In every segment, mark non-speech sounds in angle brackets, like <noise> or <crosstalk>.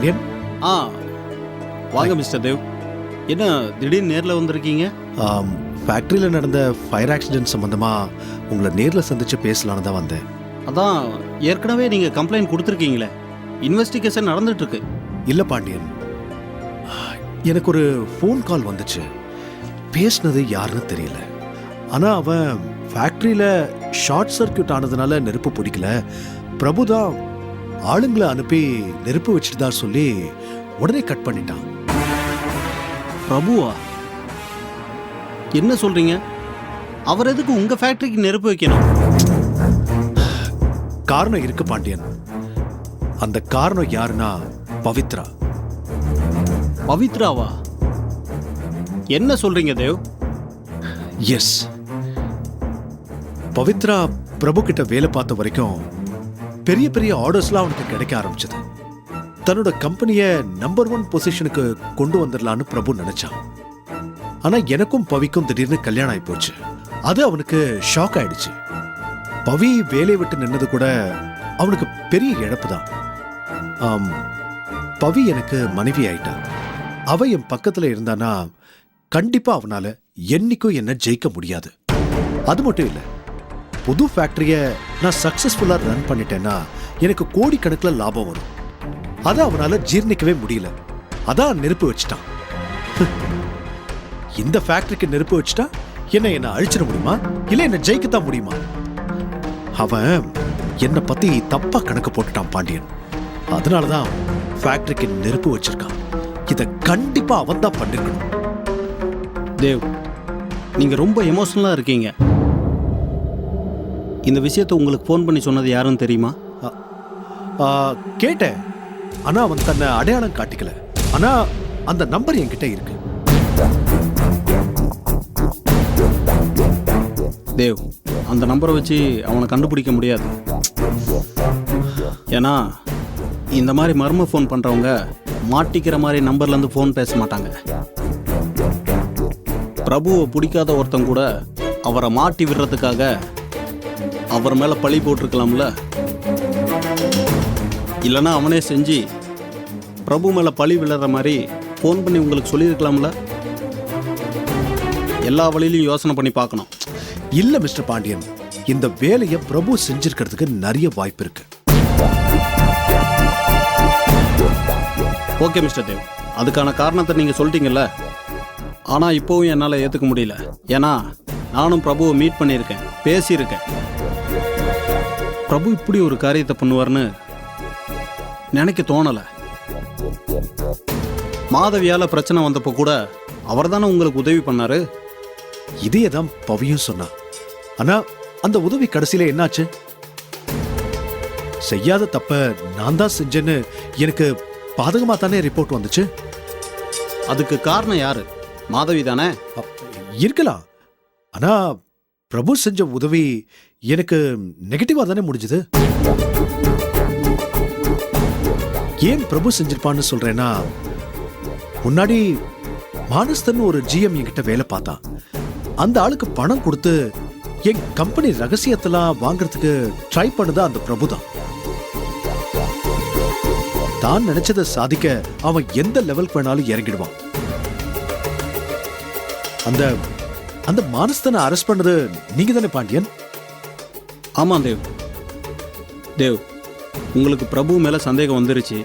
பாண்டியன். ஆ வாங்க மிஸ்டர் தேவ். என்ன திடீர்னு நேரில் வந்திருக்கீங்க? ஃபேக்ட்ரியில் நடந்த ஃபயர் ஆக்சிடென்ட் சம்மந்தமாக உங்களை நேரில் சந்திச்சு பேசலான்னு தான் வந்தேன். அதான் ஏற்கனவே நீங்கள் கம்ப்ளைண்ட் கொடுத்துருக்கீங்களே. இன்வெஸ்டிகேஷன் நடந்துட்டு இருக்கு இல்லை பாண்டியன். எனக்கு ஒரு ஃபோன் கால் வந்துச்சு. பேசினது யாருன்னு தெரியல. ஆனால் அவன் ஃபேக்ட்ரியில் ஷார்ட் சர்க்யூட் ஆனதுனால நெருப்பு பிடிக்கல. பிரபு தான் ஆளுங்களை அனுப்பி நெருப்பு வச்சுட்டு தான் சொல்லி உடனே கட் பண்ணிட்டான். பிரபுவா? என்ன சொல்றீங்க? அவர் எதுக்கு உங்க ஃபேக்டரிக்கு நெருப்பு வைக்கணும்? காரணம் இருக்கு பாண்டியன். அந்த காரணம் யாருன்னா பவித்ரா. பவித்ராவா? என்ன சொல்றீங்க தேவ்? எஸ் பவித்ரா பிரபு கிட்ட வேலை பார்த்த வரைக்கும் பெரிய பெரிய ஆர்டர்ஸ்லாம் அவனுக்கு கிடைக்க ஆரம்பிச்சது. தன்னோட கம்பெனியை நம்பர் ஒன் பொசிஷனுக்கு கொண்டு வந்துடலான்னு பிரபு நினைச்சான். ஆனா எனக்கும் பவிக்கும் திடீர்னு கல்யாணம் ஆகி போச்சு அது அவனுக்கு ஷாக் ஆயிடுச்சு. பவி வேலையை விட்டு நின்னது கூட அவனுக்கு பெரிய இழப்பு தான். ஆம், பவி எனக்கு மனைவி ஆயிட்டா. அவ என் பக்கத்துல இருந்தானா கண்டிப்பா அவனால என்னைக்கும் என்ன ஜெயிக்க முடியாது. அது மட்டும் இல்ல புது ஃபேக்ட்ரியை நான் சக்ஸஸ்ஃபுல்லாக ரன் பண்ணிட்டேன்னா எனக்கு கோடிக்கணக்கில் லாபம் வரும். அதை அவனால் ஜீர்ணிக்கவே முடியல. அதான் நெருப்பு வச்சிட்டான். <laughs> இந்த ஃபேக்ட்ரிக்கு நெருப்பு வச்சிட்டா என்ன என்ன அழிச்சிட முடியுமா? இல்லை என்ன ஜெயிக்கத்தான் முடியுமா? அவன் என்னை பற்றி தப்பாக கணக்கு போட்டுட்டான் பாண்டியன். அதனால தான் ஃபேக்ட்ரிக்கு நெருப்பு வச்சிருக்கான். இதை கண்டிப்பாக அவன் தான் பண்ணிருக்கணும். தேவ் நீங்கள் ரொம்ப எமோஷனலாக இருக்கீங்க. இந்த விஷயத்தை உங்களுக்கு ஃபோன் பண்ணி சொன்னது யாருன்னு தெரியுமா? கேட்டேன். ஆனா அவன் தன்னை அடையாளம் காட்டிக்கல. ஆனா அந்த நம்பர் என்கிட்ட இருக்கு. தேவ் அந்த நம்பரை வச்சு அவனை கண்டுபிடிக்க முடியாது. ஏன்னா இந்த மாதிரி மர்ம ஃபோன் பண்ணுறவங்க மாட்டிக்கிற மாதிரி நம்பர்லேருந்து ஃபோன் பேச மாட்டாங்க. பிரபுவை பிடிக்காத ஒருத்தன் கூட அவரை மாட்டி விடுறதுக்காக அவர் மேலே பழி போட்டிருக்கலாம்ல? இல்லைன்னா அவனே செஞ்சு பிரபு மேலே பழி விழுற மாதிரி ஃபோன் பண்ணி உங்களுக்கு சொல்லியிருக்கலாம்ல? எல்லா வழியிலையும் யோசனை பண்ணி பார்க்கணும். இல்ல மிஸ்டர் பாண்டியன். இந்த வேலையை பிரபு செஞ்சிருக்கிறதுக்கு நிறைய வாய்ப்பு இருக்கு. Okay mister Dev. அதுக்கான காரணத்தை நீங்கள் சொல்லிட்டீங்கல்ல? ஆனால் இப்போவும் என்னால் ஏற்றுக்க முடியல. ஏன்னா நானும் பிரபுவை மீட் பண்ணியிருக்கேன் பேசியிருக்கேன். பிரபு இப்படி ஒரு காரியத்தை பண்ணுவார்னு நினைக்க தோணலை. மாதவியால் பிரச்சனை வந்தப்போ கூட அவர் தானே உங்களுக்கு உதவி பண்ணாரு? இதையே தான் பவியும் சொன்னான் ஆனா அந்த உதவி கடைசியில என்னாச்சு? செய்யாத தப்ப நான் தான் செஞ்சேன்னு எனக்கு பாதகமா தானே ரிப்போர்ட் வந்துச்சு? அதுக்கு காரணம் யாரு? மாதவி தானே? இருக்கலாம். ஆனா பிரபு செஞ்ச உதவி எனக்கு நெகட்டிவாக தானே முடிஞ்சது? ஏன் பிரபு செஞ்சிருப்பான்னு சொல்கிறேன்னா முன்னாடி மானஸ்தன் ஒரு ஜிஎம் என்கிட்ட வேலை பார்த்தான் அந்த ஆளுக்கு பணம் கொடுத்து என் கம்பெனி ரகசியத்தெல்லாம் வாங்குறதுக்கு ட்ரை பண்ணதா அந்த பிரபு தான். தான் நினைச்சதை சாதிக்க அவன் எந்த லெவலுக்கு வேணாலும் இறங்கிடுவான். அந்த அந்த மானஸ்தனை அரெஸ்ட் பண்ணது நீங்க தானே பாண்டியன்? ஆமாம் தேவ். தேவ் உங்களுக்கு பிரபு மேலே சந்தேகம் வந்துருச்சு.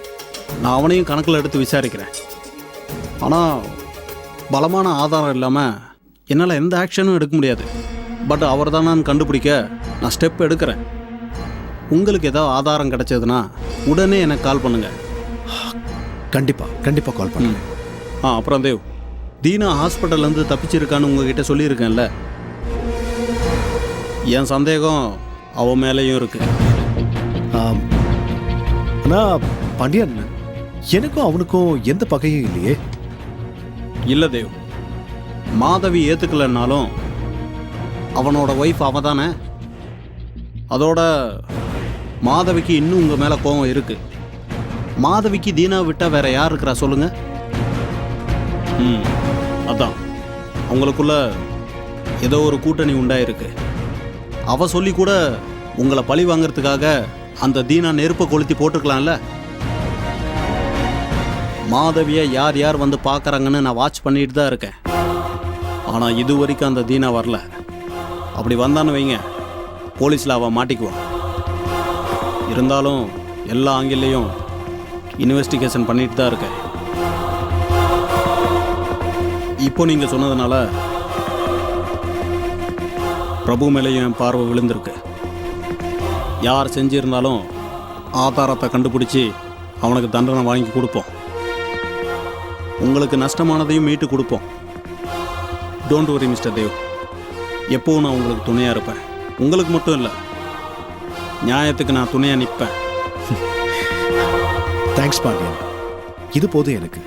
நான் அவனையும் கணக்கில் எடுத்து விசாரிக்கிறேன். ஆனால் பலமான ஆதாரம் இல்லாமல் என்னால் எந்த ஆக்ஷனும் எடுக்க முடியாது. பட் அவர் தானான்னு கண்டுபிடிக்க நான் ஸ்டெப் எடுக்கிறேன். உங்களுக்கு ஏதாவது ஆதாரம் கிடைச்சதுன்னா உடனே எனக்கு கால் பண்ணுங்கள் கண்டிப்பா கண்டிப்பா கால் பண்ணுங்க. ஆ அப்புறம் தேவ் தீனா ஹாஸ்பிட்டல்லேருந்து தப்பிச்சிருக்கான்னு உங்ககிட்ட சொல்லியிருக்கேன்ல. என் சந்தேகம் அவன் மேலேயும் இருக்குது ஆம். ஆனா பாண்டியன் எனக்கும் அவனுக்கும் எந்த பகையும் இல்லையே? இல்லை தேவ். மாதவி ஏற்றுக்கலைன்னாலும் அவனோட ஒய்ஃப் அவ தானே அதோட மாதவிக்கு இன்னும் உங்கள் மேலே கோபம் இருக்கு. மாதவிக்கு தீனா விட்டா வேற யார் இருக்கிறா சொல்லுங்க. ம் அதான். அவங்களுக்குள்ள ஏதோ ஒரு கூட்டணி உண்டாயிருக்கு. அவ சொல்லி கூட உங்களை பழி வாங்குறதுக்காக அந்த தீனா நெருப்பை கொளுத்தி போட்டிருக்கலாம்ல மாதவியை யார் யார் வந்து பார்க்குறாங்கன்னு நான் வாட்ச் பண்ணிட்டு தான் இருக்கேன். ஆனால் இது வரைக்கும் அந்த தீனா வரல. அப்படி வந்தான்னு வைங்க. போலீஸில் அவள் மாட்டிக்குவான் இருந்தாலும் எல்லா ஆங்கிலையும் இன்வெஸ்டிகேஷன் பண்ணிட்டு தான் இருக்கேன். இப்போ நீங்கள் சொன்னதுனால பிரபு மேலேயும் என் பார்வை விழுந்திருக்கு. யார் செஞ்சிருந்தாலும் ஆதாரத்தை கண்டுபிடிச்சி அவனுக்கு தண்டனை வாங்கி கொடுப்போம். உங்களுக்கு நஷ்டமானதையும் மீட்டு கொடுப்போம். டோன்ட் வரி மிஸ்டர் தேவ் எப்போவும் நான் உங்களுக்கு துணையாக இருப்பேன். உங்களுக்கு மட்டும் இல்லை நியாயத்துக்கு நான் துணையாக நிற்பேன் தேங்க்ஸ் பாண்டியன். இது போதும் எனக்கு.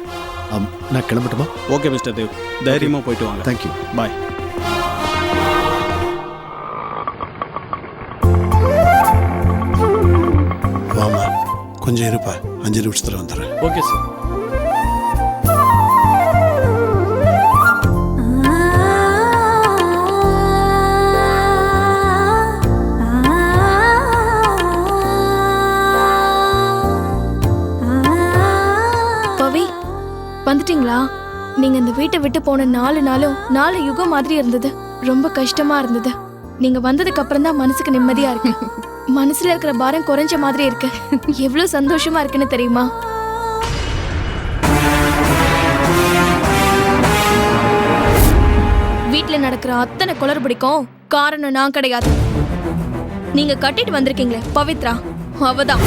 நான் கிளம்பட்டுமா? ஓகே மிஸ்டர் தேவ் தைரியமாக போயிட்டு வாங்க. தேங்க்யூ பாய் கொஞ்சம் இருப்பா. அஞ்சு நிமிஷத்துல வந்துடுறேன். Okay sir. பவி வந்துட்டீங்களா? நீங்க இந்த வீட்டை விட்டு போன நாலு நாளும் நாலு யுகம் மாதிரி இருந்தது. ரொம்ப கஷ்டமா இருந்தது. நீங்க வந்ததுக்கு அப்புறம் தான் மனசுக்கு நிம்மதியா இருக்கு. மனசுல இருக்கிற பாரம் குறைஞ்ச மாதிரி இருக்கு. எவ்வளவு சந்தோஷமா இருக்குன்னு தெரியுமா? வீட்டுல நடக்கிற அத்தனை குளறுபடிக்கும் காரணம் நான் கிடையாது. நீங்க கட்டிட்டு வந்திருக்கீங்களே பவித்ரா. அவதான்.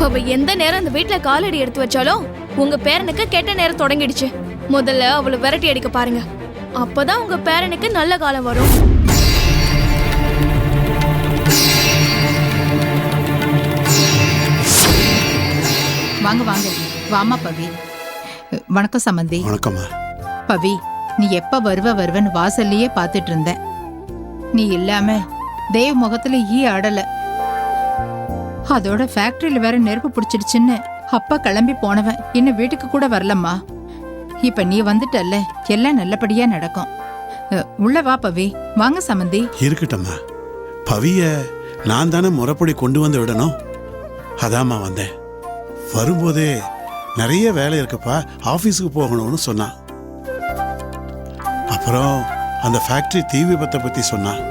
அவ எந்த நேரம் அந்த வீட்டுல காலடி எடுத்து வச்சாலும் உங்க பேரனுக்கு கெட்ட நேரம் தொடங்கிடுச்சு. முதல்ல அவளை விரட்டி அடிக்க பாருங்க. அப்பதான் உங்க பேரனுக்கு நல்ல காலம் வரும். வாங்க வாங்க. வாமா பவி. வணக்கம் சம்மந்தி வணக்கம்மா. பவி நீ எப்ப வருவ வருவன்னு வாசல்லையே பார்த்துட்டு இருந்தேன். நீ இல்லாம தேவ் முகத்துல ஈ ஆடல. அதோட ஃபேக்டரியில வேற நெருப்பு பிடிச்சிடுச்சுன்னு அப்பா கிளம்பி போனவன் இன்னும் வீட்டுக்கு கூட வரலம்மா. இப்ப நீ வந்துட்டல்ல எல்லாம் நல்லபடியா நடக்கும். உள்ள வா பவி. வாங்க சம்மந்தி இருக்கட்டும்மா. பவிய நான் தானே முறைப்படி கொண்டு வந்து விடணும்? அதாம்மா வந்தேன். வரும்போதே நிறைய வேலை இருக்குப்பா ஆஃபீஸுக்கு போகணும்னு சொன்னான் அப்புறம் அந்த ஃபேக்ட்ரி தீ விபத்தை பற்றி சொன்னான்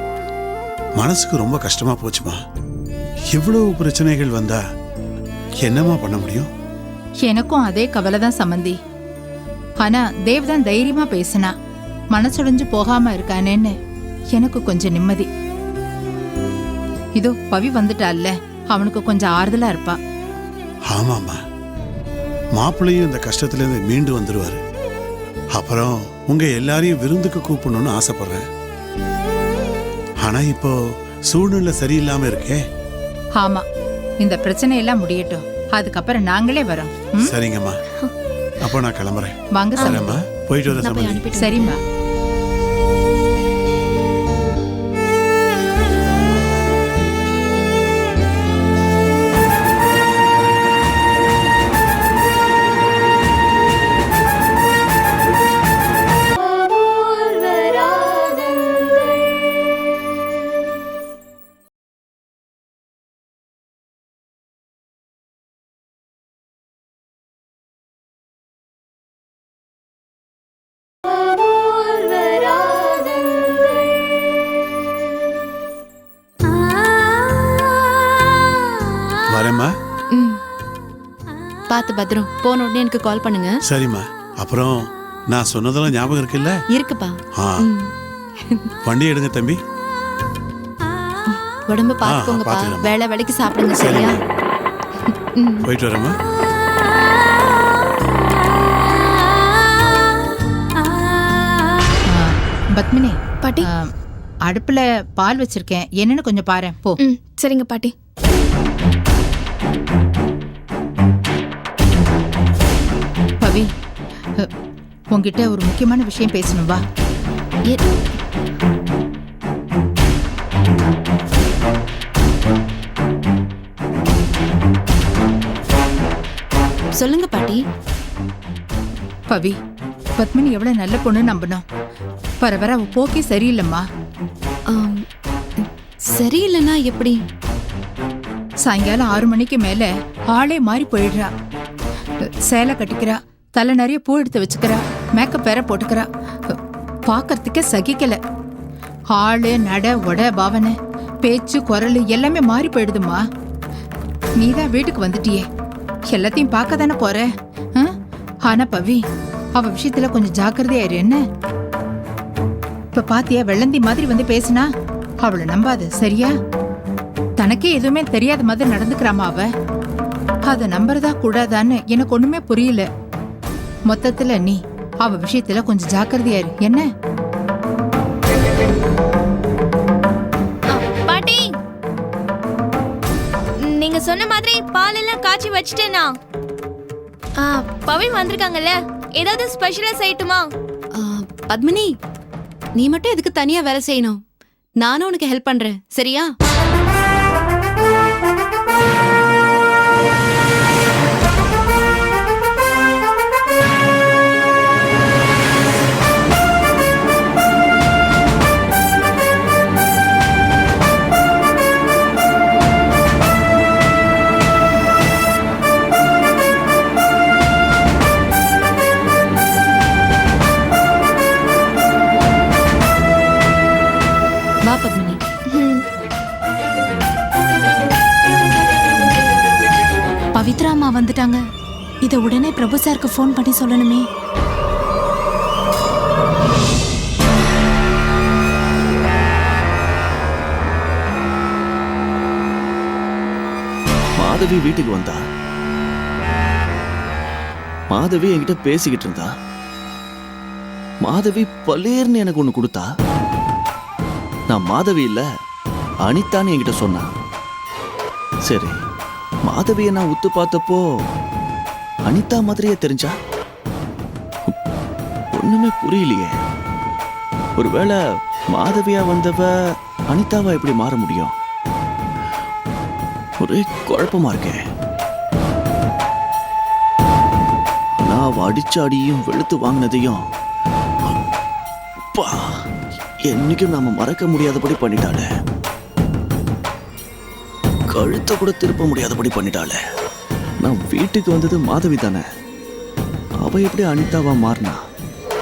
மனசுக்கு ரொம்ப கஷ்டமாக போச்சுமா. இவ்வளவு பிரச்சனைகள் வந்தா என்னம்மா பண்ண முடியும்? எனக்கும் அதே கவலை தான் சம்மந்தி ஆனா தேவ் தான் தைரியமா பேசினா மனசுடைஞ்சு போகாம இருக்கானேன்னு எனக்கு கொஞ்சம் நிம்மதி. இதோ பவி வந்துட்டால்ல அவனுக்கு கொஞ்சம் ஆறுதலா இருப்பான் ஆமாம்மா. மாப்பிள்ளையும் இந்த கஷ்டத்திலேருந்து மீண்டு வந்துடுவாரு அப்புறம் உங்க எல்லாரையும் விருந்துக்கு கூப்பிடணும்னு ஆசைப்படுறேன். ஆனா இப்போ சூழ்நிலை சரியில்லாம இருக்கே. ஆமா இந்த பிரச்சனை எல்லாம் முடியட்டும். அதுக்கப்புறம் நாங்களே வரோம். ம்? சரிங்கம்மா. அப்போ நான் கிளம்புறேன். வாங்க சம்மந்தி வரேம்மா போயிட்டு வர சம்பந்தி சரிம்மா. பார்த்து பத்திரம். போன உடனே எனக்கு கால் பண்ணுங்க. சரிம்மா. அப்புறம் நான் சொன்னதெல்லாம் ஞாபகம் இருக்குல்ல? இருக்குப்பா. ஆ. வண்டி எடுங்க தம்பி. உடம்ப பார்த்துக்கோங்கப்பா. வேலை வேலைக்கு சாப்பிடுங்க சரியா? ம் போயிட்டு வரேம்மா. பத்மினி பாட்டி. ஆ, அடுப்புல பால் வச்சிருக்கேன். என்னன்னு கொஞ்சம் பாரேன். போ. ம் சரிங்க பாட்டி. உன்கிட்ட ஒரு முக்கியமான விஷயம் பேசணும் வா. சொல்லுங்க பாட்டி. பவி பத்மினி எவ்வளவு நல்ல பொண்ணு நம்பணும். வர வர அவ போக்கே சரியில்லைம்மா. சரியில்லைன்னா எப்படி? சாயங்காலம் ஆறு மணிக்கு மேல ஆளே மாறி போயிடுறா. சேலை கட்டிக்கிறா தலை நிறைய பூ எடுத்து வச்சுக்கிறா. மேக்கப் வேற போட்டுக்கிறா. பார்க்கறதுக்கே சகிக்கல. ஆளு நட உட பாவனை பேச்சு குரல் எல்லாமே மாறி போயிடுதுமா நீதான் வீட்டுக்கு வந்துட்டியே. எல்லாத்தையும் பார்க்க தானே போற? ஆ? ஆனா பவி அவ விஷயத்துல கொஞ்சம் ஜாக்கிரதையா இரு என்ன? இப்ப பாத்தியா வெள்ளந்தி மாதிரி வந்து பேசுனா? அவளை நம்பாத சரியா? தனக்கே எதுவுமே தெரியாத மாதிரி நடந்துக்கிறாமா அவ? அதை நம்புறதா கூடாதான்னு எனக்கு ஒண்ணுமே புரியல. மொத்தத்துல நீ அவ விஷயத்துல கொஞ்சம் ஜாக்கிரதையா இரு. என்ன? ஆ, பாட்டி! நீங்க சொன்ன மாதிரி பால் எல்லாம் காய்ச்சி வச்சிட்டேனா? ஆ. பவி வந்திருக்காங்கல்ல ஏதாவது ஸ்பெஷலா செய்யட்டுமா? ஆ, பத்மினி நீ மட்டும் எதுக்கு தனியா வேலை செய்யணும்? நானும் உனக்கு ஹெல்ப் பண்றேன். சரியா? பிரபு சாருக்கு ஃபோன் பண்ணி சொல்லணுமே. மாதவி வீட்டுக்கு வந்தா? மாதவி என்கிட்ட பேசிக்கிட்டு இருந்தா? மாதவி பலேர்னு எனக்கு ஒண்ணு கொடுத்தா? நான் மாதவி இல்லை அனிதான்னு என்கிட்ட சொன்னான் சரி மாதவியை நான் உத்து பார்த்தப்போ அனிதா மாதிரியே தெரிஞ்சா? ஒண்ணுமே புரியலையே. ஒருவேளை மாதவியா வந்தவ அனிதாவா எப்படி மாற முடியும்? ஒரே குழப்பமா இருக்கே. நான் அவ அடிச்ச அடியும் வெளுத்து வாங்கினதையும் அப்பா என்னைக்கும் நாம மறக்க முடியாதபடி பண்ணிட்டாளே. கழுத்தை கூட திருப்ப முடியாதபடி பண்ணிட்டாளே. நான் வீட்டுக்கு வந்தது மாதவி தானே? அவ எப்படி அனிதாவா மாறினா?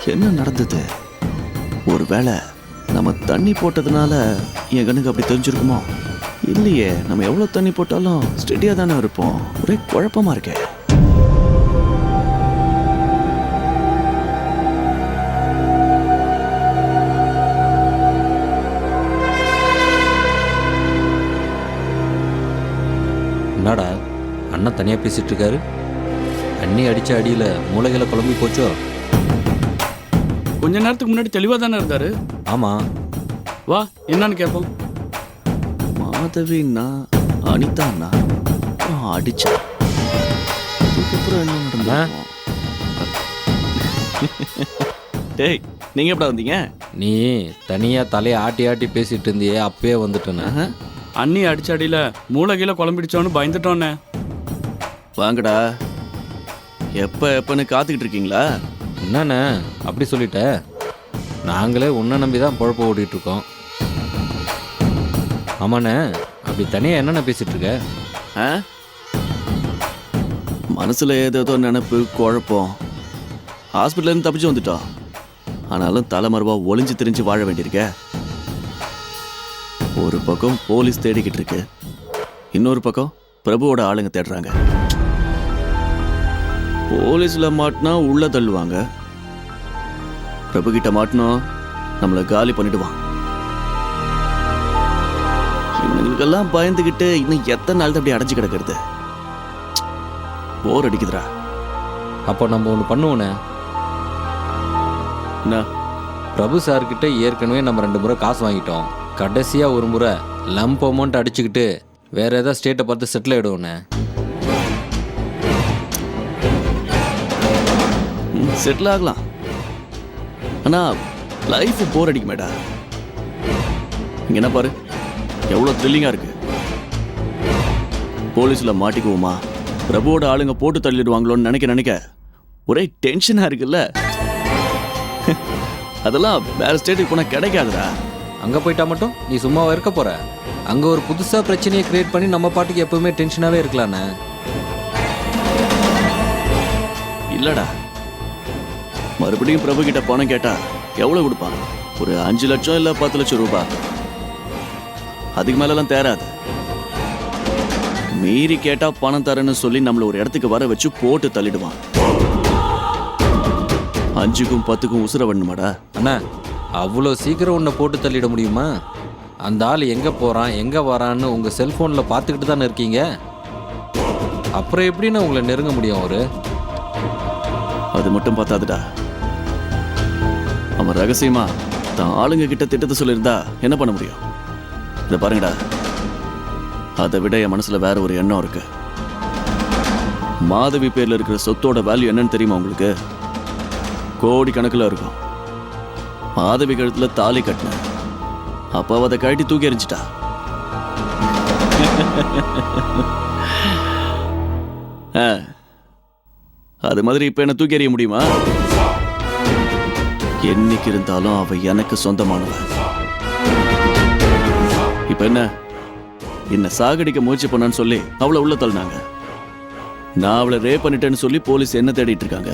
என்ன நடந்தது? ஒருவேளை நம்ம தண்ணி போட்டதுனால என் கண்ணுக்கு அப்படி தெரிஞ்சிருக்குமோ? இல்லையே நம்ம எவ்வளோ தண்ணி போட்டாலும் ஸ்டெடியாக தானே இருப்போம். ஒரே குழப்பமா இருக்கே. என்னடா? அண்ணன் தனியாக பேசிட்டு இருக்காரு அண்ணி அடிச்ச அடியில் மூளைகளை குழம்பி போச்சோ? கொஞ்ச நேரத்துக்கு முன்னாடி தெளிவா தானே இருந்தாரு? ஆமாம் வா என்னன்னு கேட்போம் மாதவின்னா அனிதான்னா அப்புறம் அடிச்சா. அதுக்கப்புறம் என்ன? டேய் நீங்க எப்படா வந்தீங்க? நீ தனியாக தலையை ஆட்டி ஆட்டி பேசிட்டு இருந்தியே அப்பயே வந்துட்டேன்னு. அண்ணி அடிச்ச அடியில மூளைகீழ குழம்பிடுச்சோன்னு பயந்துட்டோன்னே. வாங்கடா. எப்ப எப்பன்னு காத்துக்கிட்டு இருக்கீங்களா? என்னண்ணே அப்படி சொல்லிட்ட. நாங்களே உன்னை நம்பி தான் பொழப்ப ஓட்டிட்டு இருக்கோம் ஆமாண்ணே அப்படி தனியாக என்னென்ன பேசிட்டு இருக்க? ஆ? மனசுல ஏதேதோ நினைப்பு குழப்பம். ஹாஸ்பிட்டல்ல இருந்து தப்பிச்சு வந்துட்டோம். ஆனாலும் தலைமறைவா ஒளிஞ்சு திரிஞ்சு வாழ வேண்டியிருக்க. ஒரு பக்கம் போலீஸ் தேடிக்கிட்டு இருக்கு. இன்னொரு பக்கம் பிரபுவோட ஆளுங்க தேடுறாங்க. போலீஸ்ல மாட்டினா உள்ள தள்ளுவாங்க. பிரபு கிட்ட மாட்டினோம் நம்மளை காலி பண்ணிடுவான். இவனுங்களுக்கெல்லாம் பயந்துகிட்டு இன்னும் எத்தனை நாள் அப்படி அடைஞ்சு கிடக்கிறது? போர் அடிக்குதுடா. அப்போ நம்ம ஒன்று பண்ணுவோண்ணே. என்ன? பிரபு சார்கிட்ட ஏற்கனவே நம்ம ரெண்டு முறை காசு வாங்கிட்டோம். கடைசியாக ஒரு முறை லம்ப் அமௌண்ட் அடிச்சுக்கிட்டு வேற ஏதாவது ஸ்டேட்டை பார்த்து செட்டில் ஆகிடுவோண்ணே செட்டில் ஆகலாம். ஆனா லைஃப் போர் அடிக்குமேடா இங்க என்ன பாரு? எவ்வளோ த்ரில்லிங்கா இருக்கு. போலீஸ்ல மாட்டிக்குவோமா? பிரபுவோட ஆளுங்க போட்டு தள்ளிடுவாங்களோன்னு நினைக்க நினைக்க. ஒரே டென்ஷனா இருக்குல்ல. அதெல்லாம் வேற ஸ்டேட்டுக்கு போனா கிடைக்காதுடா. அங்கே போயிட்டா மட்டும்? நீ சும்மாவா இருக்க போற? அங்கே ஒரு புதுசாக பிரச்சனையை கிரியேட் பண்ணி நம்ம பாட்டுக்கு எப்பவுமே டென்ஷனாகவே இருக்கலாண்ணே இல்லடா. மறுபடியும் பிரபு கிட்ட பணம் கேட்டா எவ்வளவு கொடுப்பான் ஒரு அஞ்சு லட்சம் இல்ல பத்து லட்சம் ரூபாய் அதுக்கு மேலலாம் தேராது. மீறி கேட்டா பணம் தரேன்னு சொல்லி நம்மள ஒரு இடத்துக்கு வர வச்சு போட்டு தள்ளிடுவான். அஞ்சுக்கும் பத்துக்கும் உசுர வேணுமாடா அண்ணா அவ்வளோ சீக்கிரம் உன்னை போட்டு தள்ளிட முடியுமா? அந்த ஆள் எங்கே போகிறான் எங்கே வரான்னு உங்கள் செல்ஃபோனில் பார்த்துக்கிட்டு தானே இருக்கீங்க? அப்புறம் எப்படிண்ணா உங்களை நெருங்க முடியும் அவரு? அது மட்டும் பார்த்தாதுடா. அவன் ரகசியமா தான் ஆளுங்க கிட்ட திட்டத்தை சொல்லியிருந்தா என்ன பண்ண முடியும்? இதை பாருங்கடா. அதை விட என் மனசுல வேற ஒரு எண்ணம் இருக்கு. மாதவி பேர்ல இருக்கிற சொத்தோட வேல்யூ என்னன்னு தெரியுமா உங்களுக்கு? கோடி கணக்கில் இருக்கும். மாதவி கழுத்துல தாலி கட்டின அப்போ அதை கழட்டி தூக்கி எறிஞ்சிட்டா. ஆ. அது மாதிரி இப்ப என்ன தூக்கி எறிய முடியுமா? என்னைக்கு இருந்தாலும் அவ எனக்கு சொந்தமானவ. இப்ப என்ன? என்ன சாகடிக்க முயற்சி பண்ணான்னு சொல்லி அவளை உள்ள தள்ளினாங்க. நான் அவளை ரேப் பண்ணிட்டேன்னு சொல்லி போலீஸ் என்ன தேடிட்டு இருக்காங்க?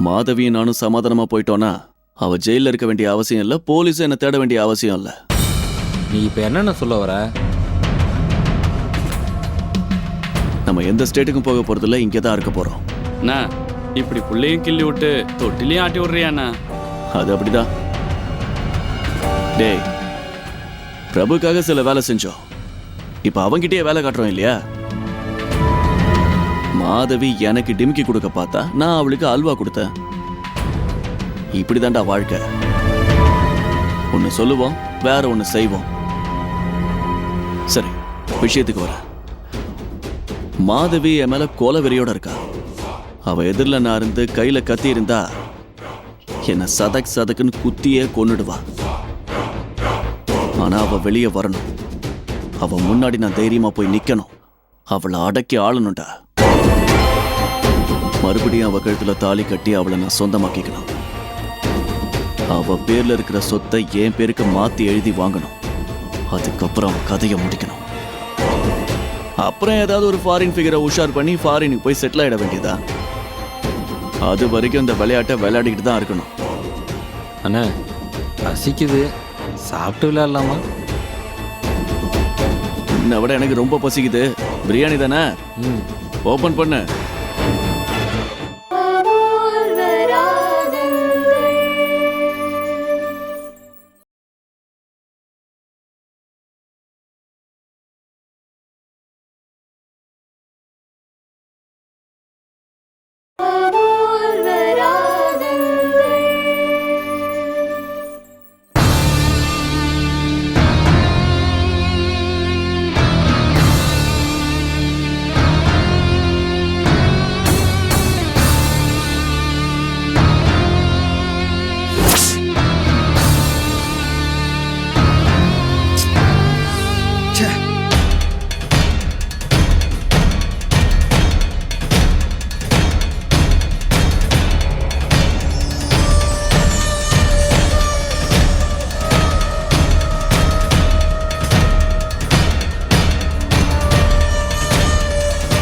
மாதவியும் நானும் சமாதானமா போயிட்டோன்னா அவ ஜெயில இருக்க வேண்டிய அவசியம் இல்ல போலீஸும் என்ன தேட வேண்டிய அவசியம் இல்ல. நீ இப்போ என்னென்ன சொல்ல வர? நம்ம எந்த ஸ்டேட்டுக்கும் போக போறதில்ல இங்கே தான் இருக்க போறோம். அண்ணா இப்படி புள்ளையும் கிள்ளி விட்டு தொட்டிலையும் ஆட்டி விடுறியாண்ணா? அது அப்படிதான். டேய் பிரபுக்காக சில வேலை செஞ்சோம். இப்ப அவங்கிட்டே வேலை காட்டுறோம் இல்லையா? மாதவி எனக்கு டிமிக்கி கொடுக்க பார்த்தா நான் அவளுக்கு அல்வா கொடுத்தேன். இப்படிதான்டா வாழ்க்கை. ஒன்று சொல்லுவோம் வேற ஒன்று செய்வோம். சரி விஷயத்துக்கு வர மாதவி என் மேல கோலவெறியோட இருக்கா? அவ எதிரில் நான் இருந்து கையில் கத்தி இருந்தா என்னை சதக் சதக்குன்னு குத்தியே கொன்னுடுவா. ஆனா அவ வெளியே வரணும். அவ முன்னாடி நான் தைரியமா போய் நிக்கணும். அவளை அடக்கி ஆளணும்டா. மறுபடியும் அவ கழுத்துல தாலி கட்டி அவளை நான் சொந்தமாக்கிக்கணும். அவ பேர்ல இருக்கிற சொத்தை என் பேருக்கு மாத்தி எழுதி வாங்கணும். அதுக்கப்புறம் அவ கதையை முடிக்கணும். அப்புறம் ஏதாவது ஒரு ஃபாரின் ஃபிகரை உஷார் பண்ணி ஃபாரினுக்கு போய் செட்டில் ஆகிட வேண்டியதான் அது வரைக்கும் இந்த விளையாட்டை விளையாடிக்கிட்டு தான் இருக்கணும். அண்ணா பசிக்குது. சாப்பிட்டு விளையாடலாமா இன்னை விட எனக்கு ரொம்ப பசிக்குது. பிரியாணி தானே? ம். ஓபன் பண்ணு.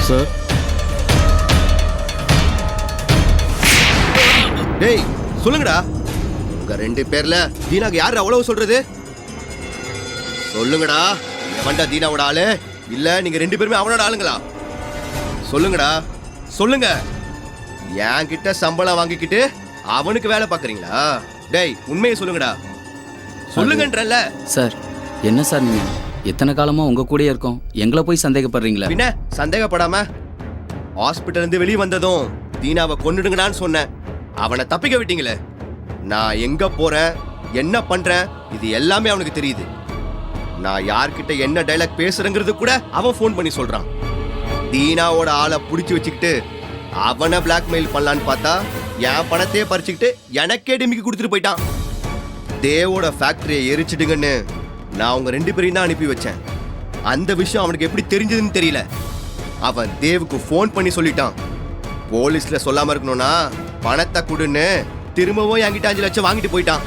சார் டேய் சொல்லுங்கடா. உங்க ரெண்டு பேர்ல தீனாக்கு யாரு அவ்வளவு சொல்றது? சொல்லுங்கடா. எவன்டா தீனாவோட ஆளு? இல்ல நீங்க ரெண்டு பேருமே அவனோட ஆளுங்களா? சொல்லுங்கடா. சொல்லுங்க. என் கிட்ட சம்பளம் வாங்கிக்கிட்டு அவனுக்கு வேலை பார்க்கறீங்களா டேய் உண்மையை சொல்லுங்கடா. சொல்லுங்கன்றல்ல. சார் என்ன சார் நீங்க? எத்தனை காலமா உங்க கூடயே இருக்கோம்? எங்களை போய் சந்தேகப்படுறீங்களா? பின்ன சந்தேகப்படாம ஹாஸ்பிட்டல் இருந்து வெளியே வந்ததும் தீனாவை கொன்னுடுங்கடான்னு சொன்னேன். அவனை தப்பிக்க விட்டீங்களே. நான் எங்க போறேன்? என்ன பண்றேன்? இது எல்லாமே அவனுக்கு தெரியுது. நான் யார்கிட்ட என்ன டைலாக் பேசுறேங்கிறது கூட அவன் ஃபோன் பண்ணி சொல்றான். தீனாவோட ஆளை பிடிச்சி வச்சுக்கிட்டு அவனை பிளாக்மெயில் பண்ணலான்னு பார்த்தா என் பணத்தையே பறிச்சுக்கிட்டு எனக்கே டிமிக்கி கொடுத்துட்டு போயிட்டான். தேவோட ஃபேக்டரியை எரிச்சிடுங்கன்னு நான் உங்க ரெண்டு பேரையும் தான் அனுப்பி வச்சேன். அந்த விஷயம் அவனுக்கு எப்படி தெரிஞ்சதுன்னு தெரியல. அவன் தேவுக்கு ஃபோன் பண்ணி சொல்லிட்டான். போலீஸ்ல சொல்லாம இருக்கணும்னா பணத்தை கொடுன்னு திரும்பவும் என்கிட்ட அஞ்சு லட்சம் வாங்கிட்டு போயிட்டான்.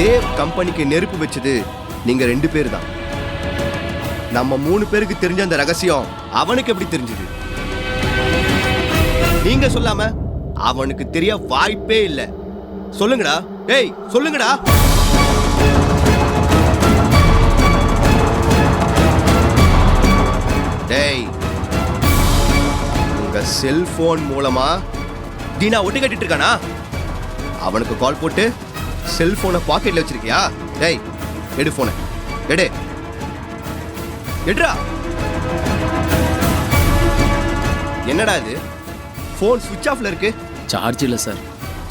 தேவ் கம்பெனிக்கு நெருப்பு வச்சது நீங்க ரெண்டு பேர் தான். நம்ம மூணு பேருக்கு தெரிஞ்ச அந்த ரகசியம் அவனுக்கு எப்படி தெரிஞ்சது? நீங்க சொல்லாம அவனுக்கு தெரிய வாய்ப்பே இல்லை. சொல்லுங்கடா. டேய் சொல்லுங்கடா. டேய் உங்க செல்போன் மூலமா தீனா ஒட்டு கட்டிட்டு இருக்கானா? அவனுக்கு கால் போட்டு செல்போனை பாக்கெட்ல வச்சிருக்கியா? டேய் எடு போனை எடு. எடுடா என்னடா இது? ஃபோன் சுவிட்ச் ஆஃப்ல இருக்கு. சார்ஜ் இல்லை சார்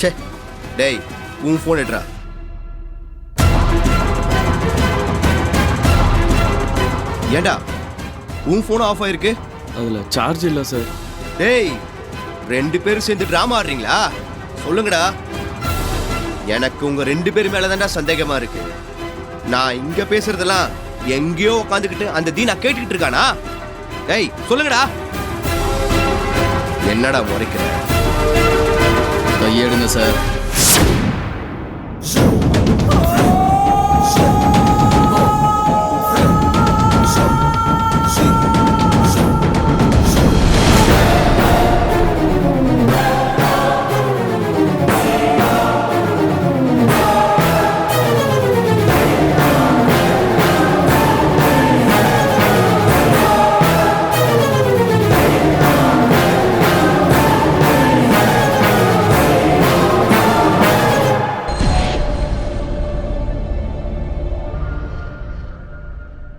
ச்சே டேய் உன் ஃபோன் எடுறா. ஏண்டா உன் ஃபோன் ஆஃப் ஆயிருக்கு? அதில் சார்ஜ் இல்லை சார் டேய் ரெண்டு பேரும் சேர்ந்து டிராமா ஆடுறீங்களா? சொல்லுங்கடா. எனக்கு உங்க ரெண்டு பேர் மேல சந்தேகமா இருக்கு. நான் இங்க பேசுறதெல்லாம் எங்கேயோ உட்காந்துக்கிட்டு அந்த தீனா கேட்டுக்கிட்டு இருக்கானா? டேய் சொல்லுங்கடா. என்னடா முறைக்கிற? கையெடுங்க சார் Pursue!